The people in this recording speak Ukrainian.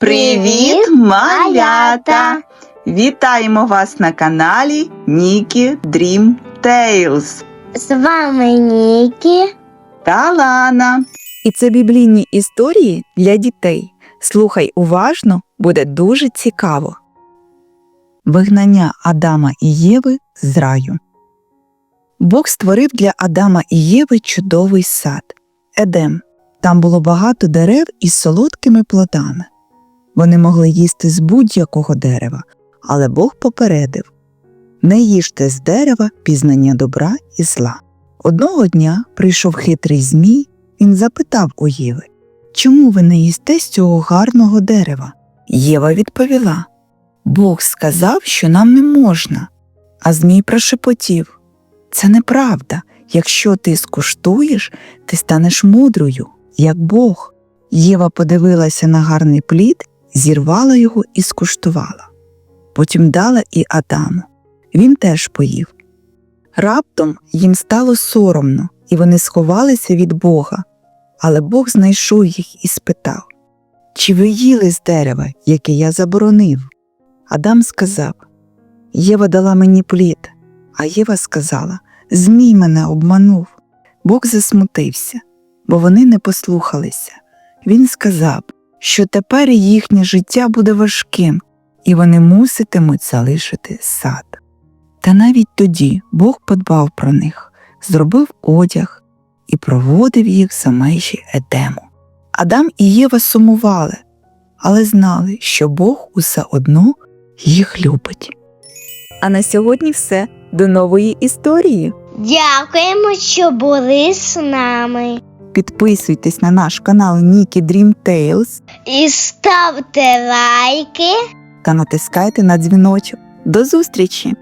Привіт, малята! Вітаємо вас на каналі Нікі Дрім Tales З вами Нікі. та Лана. І це біблійні історії для дітей. Слухай уважно, буде дуже цікаво. Вигнання Адама і Єви з раю. Бог створив для Адама і Єви чудовий сад Едем. Там було багато дерев із солодкими плодами. Вони могли їсти з будь-якого дерева, але Бог попередив не їжте з дерева пізнання добра і зла. Одного дня прийшов хитрий змій він запитав у Єви, чому ви не їсте з цього гарного дерева? Єва відповіла Бог сказав, що нам не можна. А Змій прошепотів Це неправда. Якщо ти скуштуєш, ти станеш мудрою, як Бог. Єва подивилася на гарний плід, зірвала його і скуштувала. Потім дала і Адаму. Він теж поїв. Раптом їм стало соромно, і вони сховалися від Бога. Але Бог знайшов їх і спитав Чи ви їли з дерева, яке я заборонив? Адам сказав Єва дала мені плід, а Єва сказала Змій мене обманув. Бог засмутився, бо вони не послухалися. Він сказав, що тепер їхнє життя буде важким, і вони муситимуть залишити сад. Та навіть тоді Бог подбав про них, зробив одяг і проводив їх за межі Едему. Адам і Єва сумували, але знали, що Бог усе одно їх любить. А на сьогодні все. До нової історії. Дякуємо, що були з нами. Підписуйтесь на наш канал Нікі Dream Tales І ставте лайки. та натискайте на дзвіночок. До зустрічі!